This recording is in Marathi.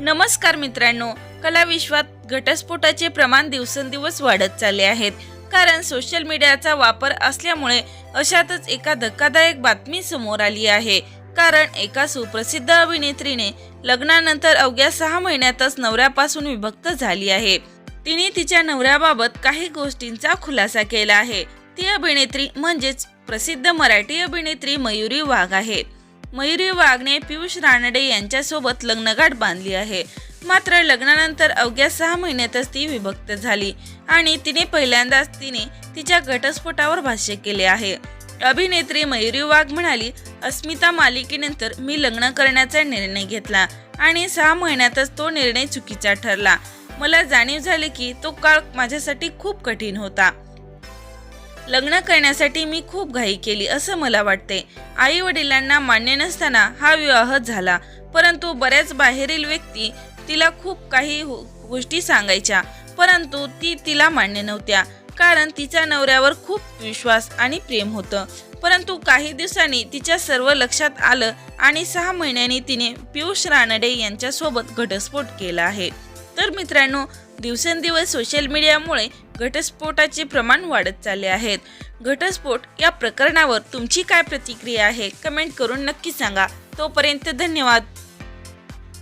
नमस्कार मित्रांनो कला विश्वात घटस्फोटाचे प्रमाण दिवसेंदिवस वाढत चालले आहेत. कारण सोशल मीडियाचा वापर असल्यामुळे अशातच एका धक्कादायक बातमी समोर आली आहे. कारण एका सुप्रसिद्ध अभिनेत्रीने लग्नानंतर अवघ्या सहा महिन्यातच नवऱ्यापासून विभक्त झाली आहे. तिने तिच्या नवऱ्याबाबत काही गोष्टींचा खुलासा केला आहे. ती अभिनेत्री म्हणजेच प्रसिद्ध मराठी अभिनेत्री मयुरी वाघ आहे. मयुरी वाघने पियुष रानडे यांच्यासोबत लग्नगाठ बांधली आहे. मात्र लग्नानंतर अवघ्या सहा महिन्यातच ती विभक्त झाली आणि तिने पहिल्यांदाच तिने तिच्या घटस्फोटावर भाष्य केले आहे. अभिनेत्री मयुरी वाघ म्हणाली अस्मिता मालिकेनंतर मी लग्न करण्याचा निर्णय घेतला आणि सहा महिन्यातच तो निर्णय चुकीचा ठरला. मला जाणीव झाली की तो काळ माझ्यासाठी खूप कठीण होता. लग्न करण्यासाठी मी खूप घाई केली असं मला वाटते. आई वडिलांना मान्य नसताना हा विवाह झाला परंतु बऱ्याच बाहेरील व्यक्ती तिला खूप काही हो, गोष्टी सांगायच्या परंतु ती तिला मान्य नव्हत्या कारण तिच्या नवऱ्यावर खूप विश्वास आणि प्रेम होतं. परंतु काही दिवसांनी तिच्या सर्व लक्षात आलं आणि सहा महिन्यांनी तिने पियुष रानडे यांच्यासोबत घटस्फोट केला आहे. तर मित्रांनो दिवसेंदिवस सोशल मीडियामुळे घटस्फोटाचे प्रमाण वाढत चालले आहेत. घटस्फोट या प्रकरणावर तुमची काय प्रतिक्रिया आहे? कमेंट करून नक्की सांगा. तोपर्यंत धन्यवाद.